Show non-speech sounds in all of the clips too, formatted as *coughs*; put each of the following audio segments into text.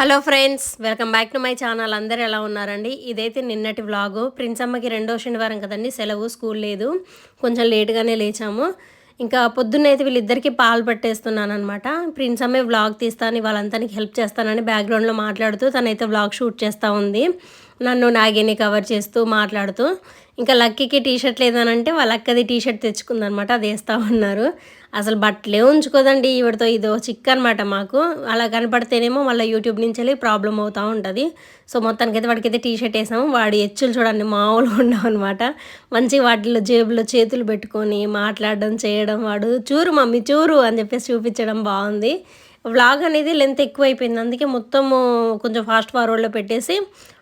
Hello friends welcome back to my channel. అందరు ఎలా ఉన్నారండి? ఇదైతే నిన్నటి వ్లాగు. ప్రిన్స్ అమ్మకి రెండో శనివారం కదండి సెలవు స్కూల్ లేదు. కొంచెం లేట్గానే లేచాము. ఇంకా పొద్దున్నైతే వీళ్ళిద్దరికీ పాలు పట్టేస్తున్నాను అనమాట ప్రిన్స్ అమ్మే వ్లాగ్ తీస్తాను వాళ్ళంతానికి హెల్ప్ చేస్తానని బ్యాక్గ్రౌండ్లో మాట్లాడుతూ తనైతే వ్లాగ్ షూట్ చేస్తూ ఉంది. నన్ను నాగిని కవర్ చేస్తూ మాట్లాడుతూ ఇంకా లక్కీకి టీ షర్ట్ లేదనంటే వాళ్ళ అక్కది టీ షర్ట్ తెచ్చుకుందనమాట అది వేస్తూ ఉన్నారు. అసలు బట్టలే ఉంచుకోదండి ఈవిడతో ఇదో చిక్ అనమాట మాకు. అలా కనపడితేనేమో మళ్ళీ యూట్యూబ్ నుంచి వెళ్ళి ప్రాబ్లం అవుతూ ఉంటుంది. సో మొత్తానికైతే వాడికైతే టీ షర్ట్ వేసాము. వాడి ఎచ్చులు చూడండి మామూలుగా ఉండవు అనమాట మంచి వాటిలో జేబులో చేతులు పెట్టుకొని మాట్లాడడం చేయడం వాడు చూరు మమ్మీ చూరు అని చెప్పేసి చూపించడం బాగుంది. వ్లాగ్ అనేది లెంత్ ఎక్కువ అయిపోయింది అందుకే మొత్తము కొంచెం ఫాస్ట్ ఫార్వర్డ్లో పెట్టేసి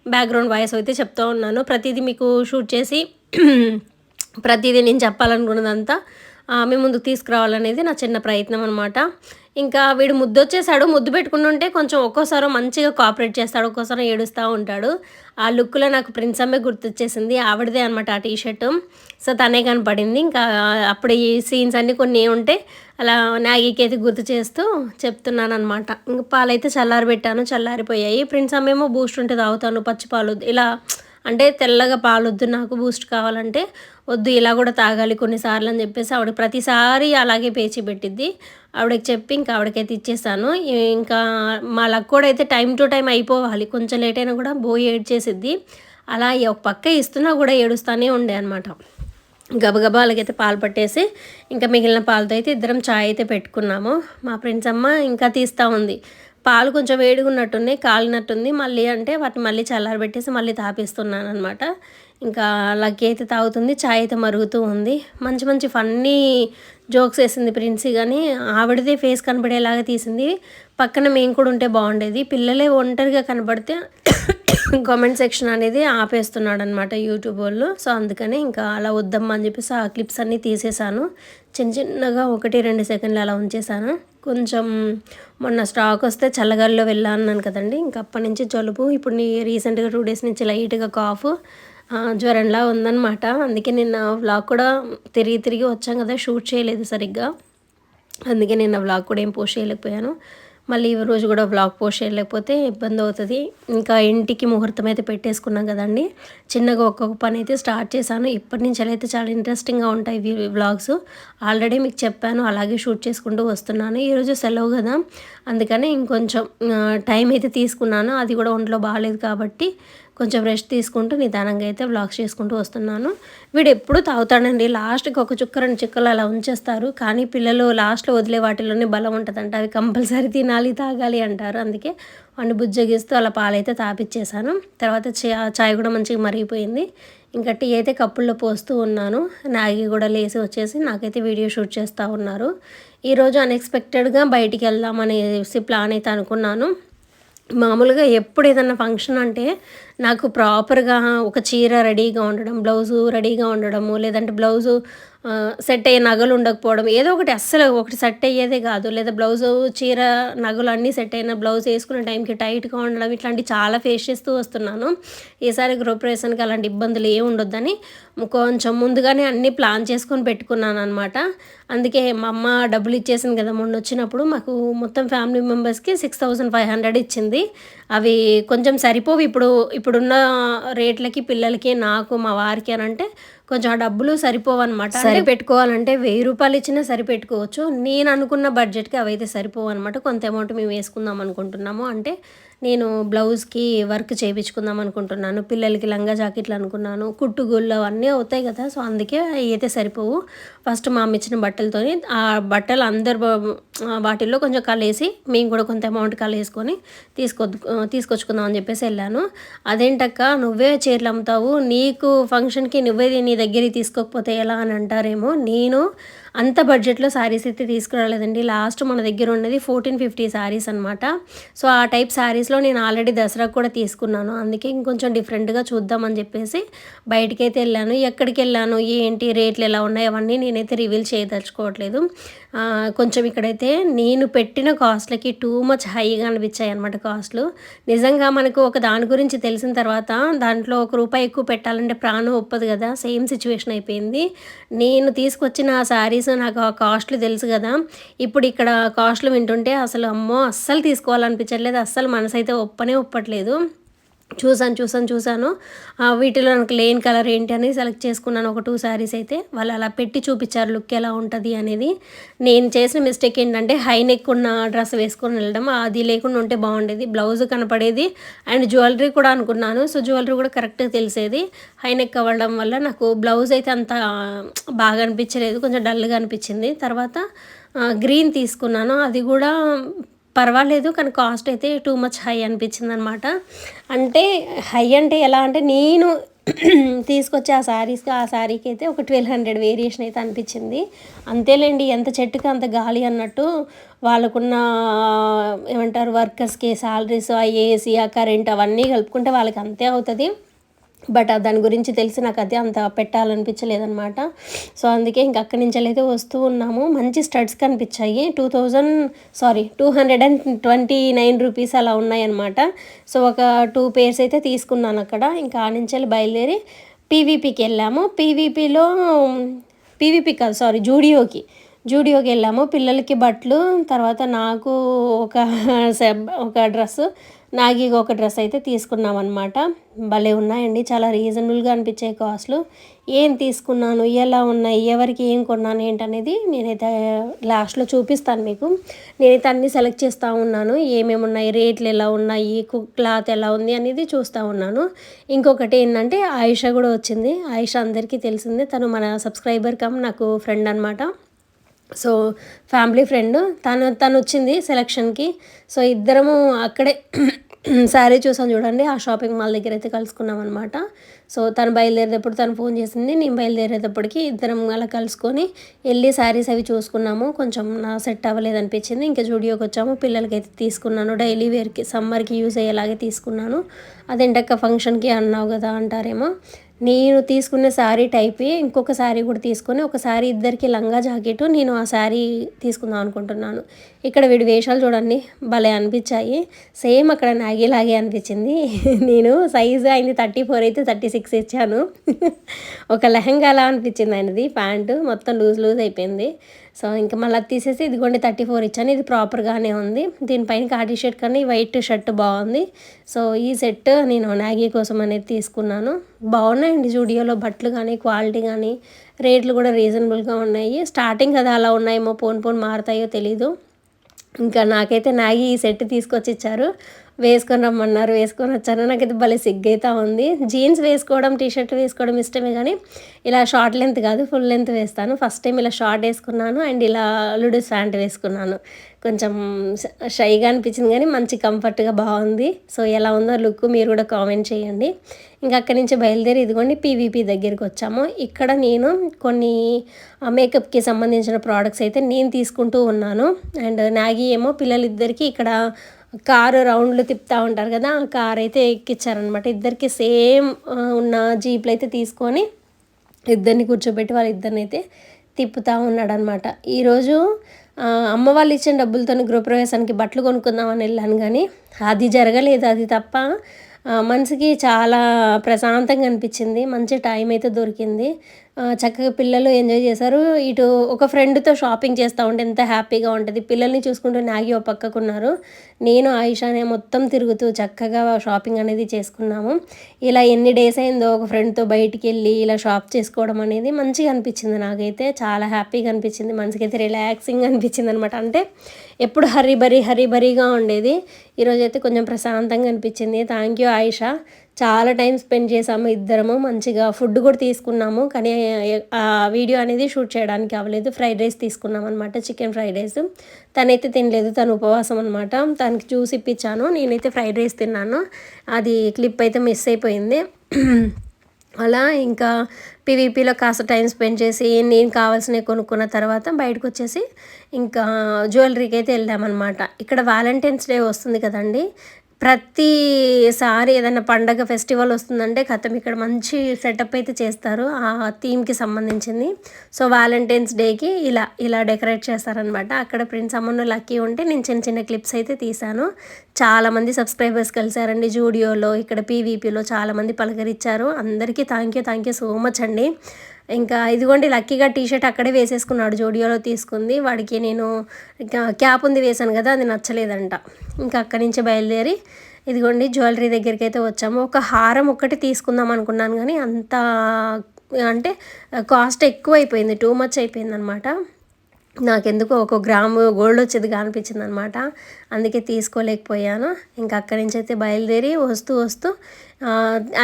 బ్యాక్గ్రౌండ్ వాయిస్ అయితే చెప్తూ ఉన్నాను. ప్రతిదీ మీకు షూట్ చేసి *clears throat* ప్రతిదీ నేను చెప్పాలనుకున్నదంతా మీ ముందుకు తీసుకురావాలనేది నా చిన్న ప్రయత్నం అనమాట ఇంకా వీడు ముద్దు వచ్చేసాడు ముద్దు పెట్టుకుంటుంటే కొంచెం ఒక్కోసారి మంచిగా కోఆపరేట్ చేస్తాడు ఒక్కోసారి ఏడుస్తూ ఉంటాడు. ఆ లుక్లో నాకు ప్రిన్స్ అమ్మే గుర్తొచ్చేసింది ఆవిడదే అనమాట ఆ టీషర్ట్ సో తనే కనపడింది. ఇంకా అప్పుడు ఈ సీన్స్ అన్నీ కొన్ని ఉంటే అలా నాగికి అయితే గుర్తు చేస్తూ చెప్తున్నాను అనమాట ఇంకా పాలైతే చల్లారబెట్టాను చల్లారిపోయాయి. ప్రిన్స్ అమ్మేమో బూస్ట్ ఉంటే తాగుతాను పచ్చి పాలు ఇలా అంటే తెల్లగా పాలు వద్దు నాకు బూస్ట్ కావాలంటే వద్దు ఇలా కూడా తాగాలి కొన్నిసార్లు అని చెప్పేసి ఆవిడ ప్రతిసారి అలాగే పేచి పెట్టిద్ది. ఆవిడకి చెప్పి ఇంకా ఆవిడకైతే ఇచ్చేసాను. ఇంకా మా కూడా అయితే టైం టు టైం అయిపోవాలి. కొంచెం లేట్ అయినా కూడా బోయి ఏడ్ చేసిద్ది. అలా ఒక పక్క ఇస్తున్నా కూడా ఏడుస్తూనే ఉండే అనమాట గబగబా అలాగైతే పాలు పట్టేసి ఇంకా మిగిలిన పాలతో అయితే ఇద్దరం చాయ్ అయితే పెట్టుకున్నాము. మా ఫ్రెండ్స్ అమ్మ ఇంకా తీస్తూ ఉంది. పాలు కొంచెం వేడిగా ఉన్నట్టున్నాయి కాలినట్టుంది. మళ్ళీ అంటే వాటిని మళ్ళీ చల్లారబెట్టేసి మళ్ళీ తాపిస్తున్నాను అనమాట ఇంకా లగ్గి అయితే తాగుతుంది చాయ్ అయితే మరుగుతూ ఉంది. మంచి మంచి ఫన్నీ జోక్స్ వేసింది ప్రిన్సీ కానీ ఆవిడదే ఫేస్ కనబడేలాగా తీసింది. పక్కన మేము కూడా ఉంటే బాగుండేది. పిల్లలే ఒంటరిగా కనబడితే *coughs* కామెంట్ సెక్షన్ అనేది ఆపేస్తున్నాడు అనమాట యూట్యూబ్ వాళ్ళు. సో అందుకని ఇంకా అలా వద్దమ్మా అని చెప్పేసి ఆ క్లిప్స్ అన్నీ తీసేసాను. చిన్న చిన్నగా ఒకటి రెండు సెకండ్లు అలా ఉంచేసాను. కొంచెం మొన్న స్టాక్ వస్తే చల్లగాలిలో వెళ్ళాను కదండి. ఇంకా అప్పటి నుంచి జలుబు ఇప్పుడు నీ రీసెంట్గా టూ డేస్ నుంచి లైట్గా కాఫ్ జ్వరంలా ఉందన్నమాట. అందుకే నిన్న వ్లాగ్ కూడా తిరిగి తిరిగి వచ్చాం కదా షూట్ చేయలేదు సరిగ్గా. అందుకే నిన్న వ్లాగ్ కూడా ఏం పోస్ట్ చేయలేకపోయాను. మళ్ళీ ఈ రోజు కూడా వ్లాగ్ పోస్ట్ చేయలేకపోతే ఇబ్బంది అవుతుంది. ఇంకా ఇంటికి ముహూర్తం అయితే పెట్టేసుకున్నాం కదండి. చిన్నగా ఒక్కొక్క పని అయితే స్టార్ట్ చేశాను. ఇప్పటి నుంచి అయితే చాలా ఇంట్రెస్టింగ్గా ఉంటాయి వ్లాగ్స్ ఆల్రెడీ మీకు చెప్పాను అలాగే షూట్ చేసుకుంటూ వస్తున్నాను. ఈరోజు సెలవు కదా. అందుకని ఇంకొంచెం టైం అయితే తీసుకున్నాను. అది కూడా ఒంట్లో బాగాలేదు కాబట్టి కొంచెం రెస్ట్ తీసుకుంటూ నిదానంగా అయితే వ్లాగ్స్ చేసుకుంటూ వస్తున్నాను. వీడు ఎప్పుడు తాగుతాడండి. లాస్ట్కి ఒక చుక్క రెండు చుక్కలు అలా ఉంచేస్తారు. కానీ పిల్లలు లాస్ట్లో వదిలే వాటిలోనే బలం ఉంటుందంట. అవి కంపల్సరీ తినాలి తాగాలి అంటారు. అందుకే వాడిని బుజ్జగిస్తూ అలా పాలైతే తాపిచ్చేసాను. తర్వాత చాయ్ కూడా మంచిగా మరిగిపోయింది. ఇంకా టీ అయితే కప్పుల్లో పోస్తూ ఉన్నాను. నాగి కూడా లేసి వచ్చేసి నాకైతే వీడియో షూట్ చేస్తూ ఉన్నారు. ఈరోజు అన్ఎక్స్పెక్టెడ్గా బయటికి వెళ్దామనేసి ప్లాన్ అయితే అనుకున్నాను. మామూలుగా ఎప్పుడు ఏదన్నా ఫంక్షన్ అంటే నాకు ప్రాపర్గా ఒక చీర రెడీగా ఉండడం బ్లౌజు రెడీగా ఉండడము లేదంటే బ్లౌజు సెట్ అయ్యే నగలు ఉండకపోవడం ఏదో ఒకటి అస్సలు ఒకటి సెట్ అయ్యేదే కాదు. లేదా బ్లౌజు చీర నగలు అన్నీ సెట్ అయిన బ్లౌజ్ వేసుకునే టైంకి టైట్గా ఉండడం ఇట్లాంటి చాలా ఫేస్ చేస్తూ వస్తున్నాను. ఈసారి గృహప్రవేశానికి అలాంటి ఇబ్బందులు ఏమి ఉండొద్దని కొంచెం ముందుగానే అన్నీ ప్లాన్ చేసుకొని పెట్టుకున్నాను అనమాట అందుకే మా అమ్మ డబ్బులు ఇచ్చేసింది కదా మొన్న వచ్చినప్పుడు మాకు మొత్తం ఫ్యామిలీ మెంబర్స్కి సిక్స్ థౌజండ్ ఫైవ్ హండ్రెడ్ ఇచ్చింది. అవి కొంచెం సరిపోవు. ఇప్పుడు ఇప్పుడున్న రేట్లకి పిల్లలకి నాకు మా వారికి అని అంటే కొంచెం ఆ డబ్బులు సరిపోవన్నమాట. సరి పెట్టుకోవాలంటే వెయ్యి రూపాయలు ఇచ్చినా సరిపెట్టుకోవచ్చు. నేను అనుకున్న బడ్జెట్కి అవైతే సరిపోవన్నమాట. కొంత అమౌంట్ మేము వేసుకుందాం అనుకుంటున్నాము. అంటే నేను బ్లౌజ్కి వర్క్ చేయించుకుందాం అనుకుంటున్నాను. పిల్లలకి లంగా జాకెట్లు అనుకున్నాను. కుట్టుగుళ్ళు అవన్నీ అవుతాయి కదా సో అందుకే అవి అయితే సరిపోవు. ఫస్ట్ మా అమ్మ ఇచ్చిన బట్టలతోని ఆ బట్టలు అందరు వాటిల్లో కొంచెం కలేసి మేము కూడా కొంత అమౌంట్ కలేసుకొని తీసుకొద్దు తీసుకొచ్చుకుందాం అని చెప్పేసి వెళ్ళాను. అదేంటక్క నువ్వే చీరలు అమ్ముతావు. నీకు ఫంక్షన్కి నువ్వే నీ దగ్గరికి తీసుకోకపోతే ఎలా అని అంటారేమో. నేను అంత బడ్జెట్లో శారీస్ అయితే తీసుకురాలేదండి. లాస్ట్ మన దగ్గర ఉన్నది ఫోర్టీన్ ఫిఫ్టీ శారీస్ అనమాట సో ఆ టైప్ శారీస్లో నేను ఆల్రెడీ దసరాకు కూడా తీసుకున్నాను. అందుకే ఇంకొంచెం డిఫరెంట్గా చూద్దామని చెప్పేసి బయటికి అయితే వెళ్ళాను. ఎక్కడికి వెళ్ళాను? ఏంటి? రేట్లు ఎలా ఉన్నాయి? అవన్నీ నేనైతే రివీల్ చేయదలుచుకోవట్లేదు. కొంచెం ఇక్కడైతే నేను పెట్టిన కాస్ట్లకి టూ మచ్ హైగా అనిపించాయి అనమాట కాస్ట్లు నిజంగా మనకు ఒక దాని గురించి తెలిసిన తర్వాత దాంట్లో ఒక రూపాయి ఎక్కువ పెట్టాలంటే ప్రాణం ఒప్పదు కదా. సేమ్ సిచ్యువేషన్ అయిపోయింది. నేను తీసుకొచ్చిన ఆ శారీస్ నాకు ఆ కాస్ట్లు తెలుసు కదా. ఇప్పుడు ఇక్కడ కాస్ట్లు వింటుంటే అసలు అమ్మో అస్సలు తీసుకోవాలనిపించట్లేదు. అస్సలు మనసు అయితే ఒప్పనే ఒప్పట్లేదు. చూసాను చూసాను చూసాను వీటిలో నాకు లేని కలర్ ఏంటి అని సెలెక్ట్ చేసుకున్నాను. ఒక టూ శారీస్ అయితే వాళ్ళు అలా పెట్టి చూపించారు లుక్ ఎలా ఉంటుంది అనేది. నేను చేసిన మిస్టేక్ ఏంటంటే హై నెక్ ఉన్న డ్రెస్ వేసుకొని వెళ్ళడం. అది లేకుండా ఉంటే బాగుండేది. బ్లౌజ్ కనపడేది. అండ్ జ్యువెలరీ కూడా అనుకున్నాను. సో జ్యువెలరీ కూడా కరెక్ట్గా తెలిసేది. హై నెక్ అవ్వడం వల్ల నాకు బ్లౌజ్ అయితే అంత బాగా అనిపించలేదు. కొంచెం డల్గా అనిపించింది. తర్వాత గ్రీన్ తీసుకున్నాను. అది కూడా పర్వాలేదు కానీ కాస్ట్ అయితే టూ మచ్ హై అనిపించింది అనమాట అంటే హై అంటే ఎలా అంటే నేను *clears throat* తీసుకొచ్చే ఆ శారీస్కి ఆ శారీకి అయితే ఒక ట్వెల్వ్ హండ్రెడ్ వేరియేషన్ అయితే అనిపించింది. అంతేలేండి ఎంత చెట్టుకి అంత గాలి అన్నట్టు వాళ్ళకున్న ఏమంటారు వర్కర్స్కి శాలరీస్ ఆ ఏసీ ఆ కరెంట్ అవన్నీ కలుపుకుంటే వాళ్ళకి అంతే అవుతుంది. బట్ దాని గురించి తెలిసి నాకు అది అంత పెట్టాలనిపించలేదన్నమాట. సో అందుకే ఇంక అక్కడి నుంచి అయితే వస్తూ ఉన్నాము. మంచి స్టడ్స్ కనిపించాయి. Two thousand sorry two hundred and twenty nine rupees అలా ఉన్నాయన్నమాట. సో ఒక టూ పేర్స్ అయితే తీసుకున్నాను అక్కడ. ఇంకా ఆ నుంచి వెళ్ళి బయలుదేరి పీవీపీకి వెళ్ళాము. పీవీపీలో పీవీపీ కాదు సారీ జూడియోకి జూడియోకి వెళ్ళాము. పిల్లలకి బట్టలు తర్వాత నాకు ఒక సెబ్- ఒక డ్రెస్ నాగి ఒక డ్రెస్ అయితే తీసుకున్నాం అనమాట భలే ఉన్నాయండి చాలా రీజనబుల్గా అనిపించే కాస్ట్లు. ఏం తీసుకున్నాను ఎలా ఉన్నాయి ఎవరికి ఏం కొన్నాను ఏంటనేది నేనైతే లాస్ట్లో చూపిస్తాను మీకు. నేనైతే అన్నీ సెలెక్ట్ చేస్తూ ఉన్నాను ఏమేమి ఉన్నాయి రేట్లు ఎలా ఉన్నాయి క్లాత్ ఎలా ఉంది అనేది చూస్తూ ఉన్నాను. ఇంకొకటి ఏంటంటే ఆయుష కూడా వచ్చింది. ఆయుష అందరికీ తెలిసిందే తను మన సబ్స్క్రైబర్ కమ్ నాకు ఫ్రెండ్ అనమాట సో ఫ్యామిలీ ఫ్రెండ్ తను తను వచ్చింది సెలక్షన్కి. సో ఇద్దరము అక్కడే *clears throat* శారీ చూసాను చూడండి ఆ షాపింగ్ మాల్ దగ్గర అయితే కలుసుకున్నాం అనమాట సో తను బయలుదేరేటప్పుడు తను ఫోన్ చేసింది నేను బయలుదేరేటప్పటికి ఇద్దరం అలా కలుసుకొని వెళ్ళి శారీస్ అవి చూసుకున్నాము. కొంచెం నా సెట్ అవ్వలేదు అనిపించింది ఇంకా జూడియోకి వచ్చాము. పిల్లలకి అయితే తీసుకున్నాను డైలీ వేర్కి సమ్మర్కి యూజ్ అయ్యేలాగే తీసుకున్నాను. అదేంటక్క ఫంక్షన్కి అన్నావు కదా అంటారేమో. నేను తీసుకున్న శారీ టైపే ఇంకొక శారీ కూడా తీసుకొని ఒక శారీ ఇద్దరికి లంగా జాకెట్ నేను ఆ శారీ తీసుకుందాం అనుకుంటున్నాను. ఇక్కడ వీడి వేషాలు చూడండి భలే అనిపించాయి. సేమ్ అక్కడ నాగేలాగే అనిపించింది. *laughs* నేను సైజు అయింది థర్టీ ఫోర్ అయితే థర్టీ సిక్స్ ఇచ్చాను. *laughs* ఒక లెహంగా అలా అనిపించింది ఆయనది ప్యాంటు మొత్తం లూజ్ లూజ్ అయిపోయింది. సో ఇంకా మళ్ళీ అది తీసేసి ఇదిగోండి థర్టీ ఫోర్ ఇచ్చాను. ఇది ప్రాపర్గానే ఉంది. దీనిపైన కాటి షర్ట్ కానీ వైట్ షర్ట్ బాగుంది. సో ఈ సెట్ నేను నాగీ కోసం అనేది తీసుకున్నాను. బాగున్నాయండి జూడియోలో బట్టలు కానీ క్వాలిటీ కానీ. రేట్లు కూడా రీజనబుల్గా ఉన్నాయి. స్టార్టింగ్ కదా అలా ఉన్నాయేమో పోన్ పోన్ మారుతాయో తెలీదు. ఇంకా నాకైతే నాగి ఈ సెట్ తీసుకొచ్చి ఇచ్చారు. వేసుకొని రమ్మన్నారు వేసుకొని వచ్చాను నాకైతే భలే సిగ్గైతా ఉంది. జీన్స్ వేసుకోవడం టీషర్ట్ వేసుకోవడం ఇష్టమే కానీ ఇలా షార్ట్ లెంత్ కాదు ఫుల్ లెంత్ వేస్తాను. ఫస్ట్ టైం ఇలా షార్ట్ వేసుకున్నాను అండ్ ఇలా లుడూస్ ప్యాంట్ వేసుకున్నాను. కొంచెం షైగా అనిపించింది కానీ మంచి కంఫర్ట్గా బాగుంది. సో ఎలా ఉందో లుక్ మీరు కూడా కామెంట్ చేయండి. ఇంకా అక్కడి నుంచి బయలుదేరి ఇదిగోండి పీవీపీ దగ్గరికి వచ్చాము. ఇక్కడ నేను కొన్ని మేకప్కి సంబంధించిన ప్రోడక్ట్స్ అయితే నేను తీసుకుంటూ ఉన్నాను. అండ్ నాగి ఏమో పిల్లలిద్దరికీ ఇక్కడ కారు రౌండ్లు తిప్పుతూ ఉంటారు కదా ఆ కారు అయితే ఎక్కించారనమాట ఇద్దరికి సేమ్ ఉన్న జీప్లు అయితే తీసుకొని ఇద్దరిని కూర్చోబెట్టి వాళ్ళ ఇద్దరిని అయితే తిప్పుతూ ఉన్నాడనమాట ఈరోజు అమ్మ వాళ్ళు ఇచ్చిన డబ్బులతో గృహప్రవేశానికి బట్టలు కొనుక్కుందామని వెళ్ళాను కానీ అది జరగలేదు. అది తప్ప మనసుకి చాలా ప్రశాంతంగా అనిపించింది. మంచి టైం అయితే దొరికింది. చక్కగా పిల్లలు ఎంజాయ్ చేశారు. ఇటు ఒక ఫ్రెండ్తో షాపింగ్ చేస్తూ ఉంటే ఎంత హ్యాపీగా ఉంటుంది. పిల్లల్ని చూసుకుంటూ నాగి ఒక పక్కకున్నారు నేను ఆయిషానే మొత్తం తిరుగుతూ చక్కగా షాపింగ్ అనేది చేసుకున్నాము. ఇలా ఎన్ని డేస్ అయిందో ఒక ఫ్రెండ్తో బయటికి వెళ్ళి ఇలా షాప్ చేసుకోవడం అనేది మంచిగా అనిపించింది నాకైతే. చాలా హ్యాపీగా అనిపించింది. మనసుకైతే రిలాక్సింగ్ అనిపించింది అనమాట అంటే ఎప్పుడు హరీ బరీ హరీ బరీగా ఉండేది ఈరోజైతే కొంచెం ప్రశాంతంగా అనిపించింది. Thank you Ayusha. చాలా టైం స్పెండ్ చేసాము ఇద్దరము మంచిగా ఫుడ్ కూడా తీసుకున్నాము. కానీ ఆ వీడియో అనేది షూట్ చేయడానికి అవ్వలేదు. ఫ్రైడ్ రైస్ తీసుకున్నాం అనమాట చికెన్ ఫ్రైడ్ రైస్. తనైతే తినలేదు తను ఉపవాసం అనమాట తనకి చూసి ఇప్పించాను నేనైతే ఫ్రైడ్ రైస్ తిన్నాను. అది క్లిప్ అయితే మిస్ అయిపోయింది. అలా ఇంకా పీవీపీలో కాస్త టైం స్పెండ్ చేసి నేను కావాల్సినవి కొనుక్కున్న తర్వాత బయటకు వచ్చేసి ఇంకా జ్యువెలరీకి అయితే వెళ్ళామన్నమాట ఇక్కడ వ్యాలంటైన్స్ డే వస్తుంది కదండి ప్రతిసారి ఏదైనా పండగ ఫెస్టివల్ వస్తుందంటే కథం ఇక్కడ మంచి సెటప్ అయితే చేస్తారు ఆ థీమ్కి సంబంధించింది. సో వ్యాలంటైన్స్ డేకి ఇలా ఇలా డెకరేట్ చేస్తారనమాట. అక్కడ ప్రిన్స్ అమ్మను లక్కీ ఉంటే నేను చిన్న చిన్న క్లిప్స్ అయితే తీశాను. చాలామంది సబ్స్క్రైబర్స్ కలిశారండి జూడియోలో ఇక్కడ పీవీపీలో చాలామంది పలకరించారు. అందరికీ thank you thank you so much అండి. ఇంకా ఇదిగోండి లక్కీగా టీషర్ట్ అక్కడే వేసేసుకున్నాడు జోడియోలో తీసుకుంది. వాడికి నేను ఇంకా క్యాప్ ఉంది వేశాను కదా అది నచ్చలేదంట. ఇంకా అక్కడి నుంచి బయలుదేరి ఇదిగోండి జ్యువెలరీ దగ్గరికి అయితే వచ్చాము. ఒక హారం ఒక్కటి తీసుకుందాం అనుకున్నాను కానీ అంత అంటే కాస్ట్ ఎక్కువ అయిపోయింది టూ మచ్ అయిపోయింది అనమాట నాకెందుకో ఒక గ్రాము గోల్డ్ వచ్చేదిగా అనిపించింది అనమాట అందుకే తీసుకోలేకపోయాను. ఇంకా అక్కడి నుంచి అయితే బయలుదేరి వస్తూ వస్తూ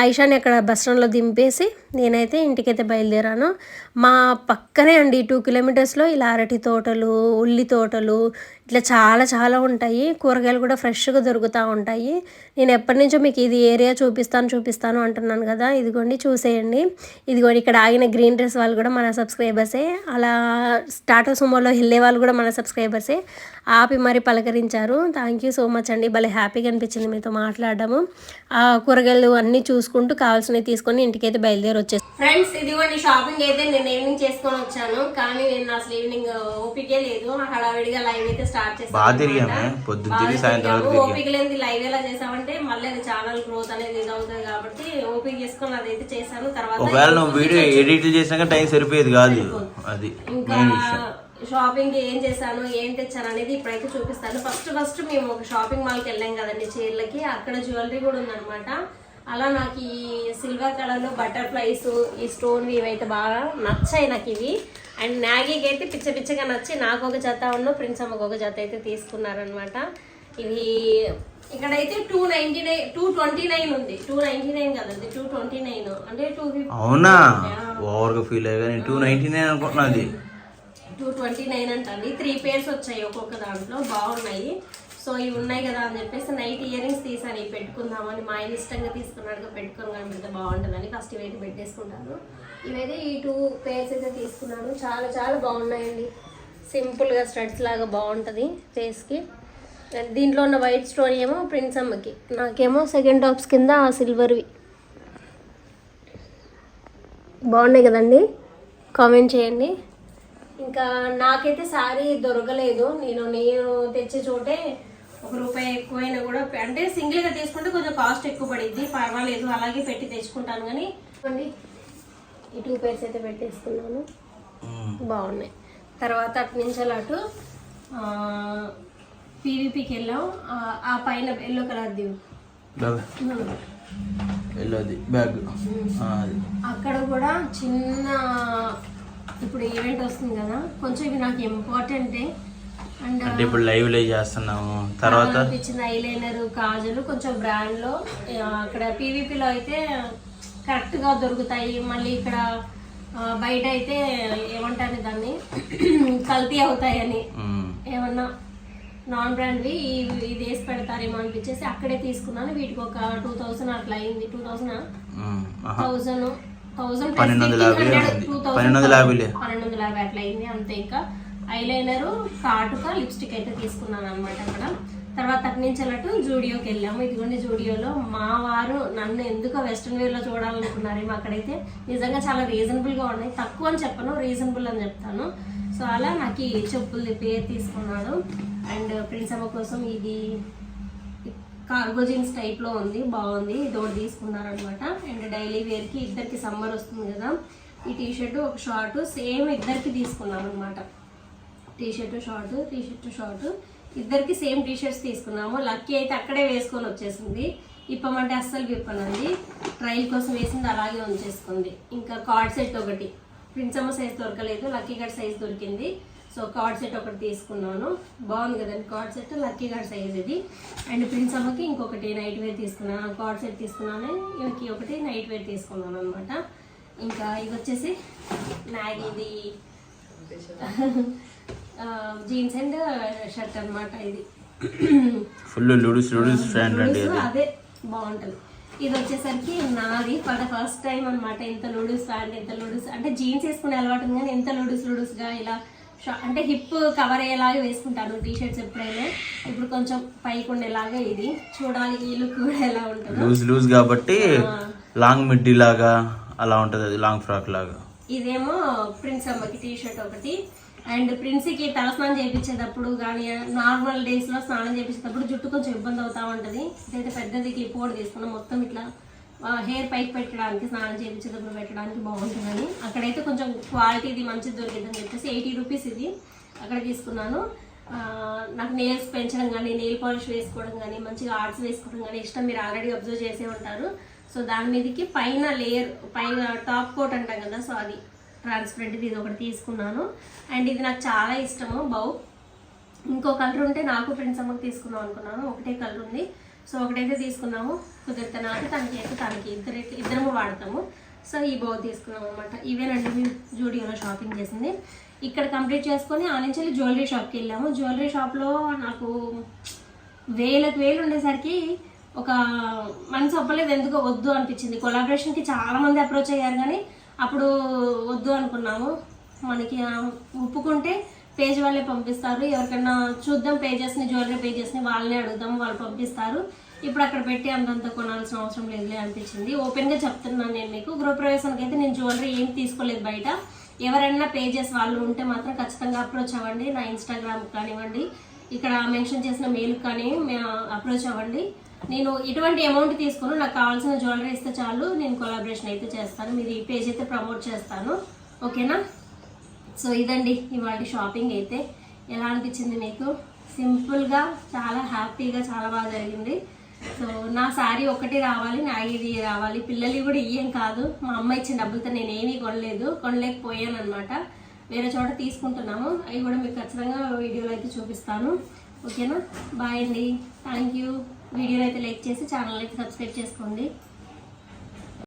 ఆయిషాని అక్కడ బస్ స్టాండ్లో దింపేసి నేనైతే ఇంటికైతే బయలుదేరాను. మా పక్కనే అండి టూ కిలోమీటర్స్లో ఇలా అరటి తోటలు ఉల్లి తోటలు ఇట్లా చాలా చాలా ఉంటాయి. కూరగాయలు కూడా ఫ్రెష్గా దొరుకుతూ ఉంటాయి. నేను ఎప్పటి నుంచో మీకు ఇది ఏరియా చూపిస్తాను చూపిస్తాను అంటున్నాను కదా. ఇదిగోండి చూసేయండి. ఇదిగోండి ఇక్కడ ఆగిన గ్రీన్ డ్రెస్ వాళ్ళు కూడా మన సబ్స్క్రైబర్సే. అలా టాటా సుమోలో వెళ్ళే వాళ్ళు కూడా మన సబ్స్క్రైబర్సే. ఆపి మరి పలకరించారు. థ్యాంక్ యూ సో మచ్ అండి. భలే హ్యాపీగా అనిపించింది మీతో మాట్లాడడము. ఆ కూరగాయలు అన్నీ చూసుకుంటూ కావాల్సినవి తీసుకొని ఇంటికైతే బయలుదేరి వచ్చేసి ఫ్రెండ్స్ ఇదిగోండి షాపింగ్ అయితే నేను ఈవినింగ్ చేసుకొని వచ్చాను. కానీ నేను అసలు ఈవినింగ్ ఓపికే లేదు. హడావిడిగా లైవ్ అయితే స్టార్ట్ తిరిగాం ఓపిక లేని లైవ్ ఎలా చేసామంటే మళ్ళీ అది ఛానల్ గ్రోత్ అనేది ఇది అవుతుంది కాబట్టి ఓపిక చేసుకొని అదైతే చేశాను. తర్వాత ఒకవేళ నువ్వు వీడియో ఎడిట్ చేసినాక టైం సరిపోయేది కాదు. అది ఇంకా షాపింగ్ ఏం చేశాను ఏం తెచ్చాను అనేది ఇప్పుడైతే చూపిస్తాను. ఫస్ట్ ఫస్ట్ మేము ఒక షాపింగ్ మాల్కి వెళ్ళాం కదండి చీరలకి. అక్కడ జ్యువెలరీ కూడా ఉందన్నమాట. అలా నాకు ఈ సిల్వర్ కలర్లో బటర్ఫ్లైస్ ఈ స్టోన్ ఇవైతే బాగా నచ్చాయి నాకు ఇవి. అండ్ మ్యాగీకి అయితే పిచ్చ పిచ్చగా నచ్చి నాకు ఒక జత ఉన్న ప్రిన్స్ అమ్మకు ఒక జత అయితే తీసుకున్నారనమాట ఇవి ఇక్కడైతే two ninety nine two twenty nine ఉంది. టూ నైన్టీ నైన్ కదండి టూ ట్వంటీ నైన్ అంటే టూ అవునా? ఓవర్గా ఫీల్ అయ్యా నేను టూ నైన్టీ నైన్ అనుకుంటున్నా అది. టూ ట్వంటీ నైన్ అంటండి త్రీ పేర్స్ వచ్చాయి ఒక్కొక్క దాంట్లో. బాగున్నాయి. సో ఇవి ఉన్నాయి కదా అని చెప్పేసి నైట్ ఇయర్ రింగ్స్ తీసాను. ఇవి పెట్టుకుందామని మా ఆయన ఇష్టంగా తీసుకున్నాడుగా పెట్టుకొని కనిపిస్తే బాగుంటుందని ఫస్ట్ ఇవైతే పెట్టేసుకుంటాను. ఇవైతే ఈ టూ పేర్స్ అయితే తీసుకున్నాను. చాలా చాలా బాగున్నాయండి. సింపుల్గా స్టడ్స్ లాగా బాగుంటుంది ఫేస్కి దీంట్లో ఉన్న వైట్ స్టోన్ ఏమో ప్రిన్స్ అమ్మకి. నాకేమో సెకండ్ టాప్స్ కింద సిల్వర్వి బాగున్నాయి కదండి? కామెంట్ చేయండి. ఇంకా నాకైతే శారీ దొరకలేదు. నేను నేను తెచ్చే చోటే ఒక రూపాయి ఎక్కువైనా కూడా అంటే సింగిల్గా తీసుకుంటే కొంచెం కాస్ట్ ఎక్కువ పడిద్ది. పర్వాలేదు అలాగే పెట్టి తెచ్చుకుంటాను కానీ. ఈ టూ పేర్స్ అయితే పెట్టేసుకున్నాను. బాగున్నాయి. తర్వాత అటు నుంచి అలా అటు పీవీపీకి వెళ్ళాం. ఆ, పైన ఎల్లో కలర్ దివు వెళ్ళదు బ్యాగ్ అక్కడ కూడా చిన్న ఇప్పుడు ఈవెంట్ వస్తుంది కదా కొంచెం ఇవి నాకు ఇంపార్టెంటే అంటే ఇప్పుడు లైవ్ లైవ్ చేస్తున్నాము. తర్వాత? అనిపించింది ఐలైనర్ కాజలు కొంచెం బ్రాండ్లో అక్కడ పీవీపీలో అయితే కరెక్ట్గా దొరుకుతాయి. మళ్ళీ ఇక్కడ బయట అయితే ఏమంటారు దాన్ని? *clears throat* కల్తీ అవుతాయని ఏమన్నా నాన్ బ్రాండ్వి ఇది వేసి పెడతారేమో అనిపించేసి అక్కడే తీసుకున్నాను. వీటికి ఒక టూ థౌసండ్ అట్లా అయింది. Two thousand. Thousand thousand. పన్నెండు వందల యాభై అట్లా అయింది అంతే ఇంకా. ఐలైనర్ కాటుక లిప్స్టిక్ అయితే తీసుకున్నాను అనమాట అక్కడ. తర్వాత అక్కడి నుంచి అన్నట్టు జూడియోకి వెళ్ళాము. ఇదిగోండి జూడియోలో. మా వారు నన్ను ఎందుకు వెస్ట్రన్ వేర్లో చూడాలనుకున్నారేమో అక్కడైతే నిజంగా చాలా రీజనబుల్గా ఉన్నాయి. తక్కువ అని చెప్పను రీజనబుల్ అని చెప్తాను. సో అలా నాకు ఈ చెప్పులు పేరు తీసుకున్నాడు. అండ్ ప్రిన్స్ అమ్మ కోసం ఇది కార్గో జీన్స్ టైప్లో ఉంది. బాగుంది. ఇది ఒకటి తీసుకున్నారనమాట అండ్ డైలీ వేర్కి ఇద్దరికి సమ్మర్ వస్తుంది కదా. ఈ టీషర్ట్ ఒక షార్ట్ సేమ్ ఇద్దరికి తీసుకున్నాం అనమాట T shirt short T shirt. Short ఇద్దరికి సేమ్ టీ షర్ట్స్ తీసుకున్నాము. లక్కీ అయితే అక్కడే వేసుకొని వచ్చేసింది. ఇప్పమంటే అస్సలు విప్పనండి ట్రయల్ కోసం వేసింది అలాగే ఉంచేసుకుంది. ఇంకా కార్డ్ సెట్ ఒకటి. ప్రిన్సమ్మ సైజ్ దొరకలేదు. లక్కీ గడ్ సైజ్ దొరికింది. సో కార్డ్ సెట్ ఒకటి తీసుకున్నాను. బాగుంది కదండి కార్డ్ సెట్. లక్కీ గడ్ సైజ్ ఇది. అండ్ ప్రిన్సమ్మకి ఇంకొకటి నైట్ వేర్ తీసుకున్నాను కార్డ్ సెట్ తీసుకున్నాను. ఇవకి ఒకటి నైట్ వేర్ తీసుకున్నాను అనమాట ఇంకా ఇది వచ్చేసి మ్యాగీది. జీన్స్ అండ్ షర్ట్ అన్నమాట ఇది. ఫుల్ లూడూస్ లూడూస్ Noodles అది. బాగుంటది. ఇది వచ్చేసరికి నాది ఫర్ ద ఫస్ట్ టైం అన్నమాట ఎంత లూడూస్ ప్యాంట్ ఎంత లూడూస్. అంటే జీన్స్ వేసుకునే అలవాటు ఉంది కానీ ఎంత లూడూస్ లూడూస్గా ఇలా అంటే హిప్ కవర్ అయ్యేలాగా వేసుకుంటాను టీ షర్ట్స్ ఎప్పుడైనా. ఇప్పుడు కొంచెం పైకి ఉండేలాగా ఇది. చూడాలి ఈ లుక్ కూడా ఎలా ఉంటుందో. లూజ్ లూజ్ కాబట్టి లాంగ్ మిడ్డీ లాగా అలా ఉంటది అది లాంగ్ ఫ్రాక్ లాగా. ఇదేమో ప్రిన్స్ అమ్మకి టీ షర్ట్ ఒకటి. అండ్ ప్రిన్స్కి తలస్నానం చేయించేటప్పుడు కానీ నార్మల్ డేస్లో స్నానం చేయించేటప్పుడు జుట్టు కొంచెం ఇబ్బంది అవుతూ ఉంటుంది. ఇదైతే పెద్దది క్లిప్ కూడా తీసుకున్నాం. మొత్తం ఇట్లా హెయిర్ పైకి పెట్టడానికి స్నానం చేయించేటప్పుడు పెట్టడానికి బాగుంటుందని. అక్కడైతే కొంచెం క్వాలిటీది మంచిది దొరికిందని చెప్పేసి ఎయిటీ రూపీస్ ఇది అక్కడ తీసుకున్నాను. నాకు నెయిల్స్ పెంచడం కానీ నెయిల్ పాలిష్ వేసుకోవడం కానీ మంచిగా ఆర్ట్స్ వేసుకోవడం కానీ ఇష్టం. మీరు ఆల్రెడీ అబ్జర్వ్ చేసే ఉంటారు. సో దాని మీదకి పైన లేయర్ పైన టాప్ కోట్ అంటాం కదా సో అది ట్రాన్స్పరెంట్ ఇది ఒకటి తీసుకున్నాను. అండ్ ఇది నాకు చాలా ఇష్టము. బౌ ఇంకో కలర్ ఉంటే నాకు ఫ్రెండ్స్ అమ్మకి తీసుకుందాం అనుకున్నాను. ఒకటే కలర్ ఉంది. సో ఒకటైతే తీసుకున్నాము. కుదిరితే నాకు తనకి అయితే తనకి ఇద్దరి ఇద్దరము వాడతాము. సో ఈ బౌ తీసుకున్నాం అనమాట ఇవేనండి మేము జూడియోలో షాపింగ్ చేసింది. ఇక్కడ కంప్లీట్ చేసుకొని ఆ నుంచి వెళ్ళి జ్యువెలరీ షాప్కి వెళ్ళాము. జ్యువెలరీ షాప్లో నాకు వేలకు వేలు ఉండేసరికి ఒక మనసు ఒప్పలేదు. ఎందుకో వద్దు అనిపించింది. కొలాబరేషన్కి చాలామంది అప్రోచ్ అయ్యారు కానీ అప్పుడు వద్దు అనుకున్నాము. మనకి ఒప్పుకుంటే పేజ్ వాళ్ళే పంపిస్తారు. ఎవరికైనా చూద్దాం పేజెస్ని జ్యువెలరీ పేజెస్ని వాళ్ళనే అడుగుదాం వాళ్ళు పంపిస్తారు. ఇప్పుడు అక్కడ పెట్టి అంతంత కొనాల్సిన అవసరం లేదులే అనిపించింది. ఓపెన్గా చెప్తున్నాను నేను మీకు. గృహప్రవేశానికి అయితే నేను జ్యువెలరీ ఏం తీసుకోలేదు బయట. ఎవరైనా పేజెస్ వాళ్ళు ఉంటే మాత్రం ఖచ్చితంగా అప్రోచ్ అవ్వండి. నా ఇన్స్టాగ్రామ్ కానివ్వండి. ఇక్కడ మెన్షన్ చేసిన మెయిల్ కానీ అప్రోచ్ అవ్వండి. నేను ఎటువంటి అమౌంట్ తీసుకుని నాకు కావాల్సిన జ్యువెలరీ ఇస్తే చాలు నేను కొలాబరేషన్ అయితే చేస్తాను. మీరు ఈ పేజ్ అయితే ప్రమోట్ చేస్తాను. ఓకేనా సో ఇదండి ఇవాళ షాపింగ్ అయితే. ఎలా అనిపించింది మీకు? సింపుల్గా చాలా హ్యాపీగా చాలా బాగా జరిగింది. సో నా శారీ ఒకటి రావాలి నా ఇది రావాలి. పిల్లలు కూడా ఇయ్యం కాదు. మా అమ్మ ఇచ్చిన డబ్బులతో నేను ఏమీ కొనలేదు. కొనలేకపోయాను అనమాట వేరే చోట తీసుకుంటున్నాము. అవి కూడా మీకు ఖచ్చితంగా వీడియోలో అయితే చూపిస్తాను. ఓకేనా బాయ్ అండి. థ్యాంక్ యూ వీడియోలు అయితే లైక్ చేసి ఛానల్ అయితే సబ్స్క్రైబ్ చేసుకోండి.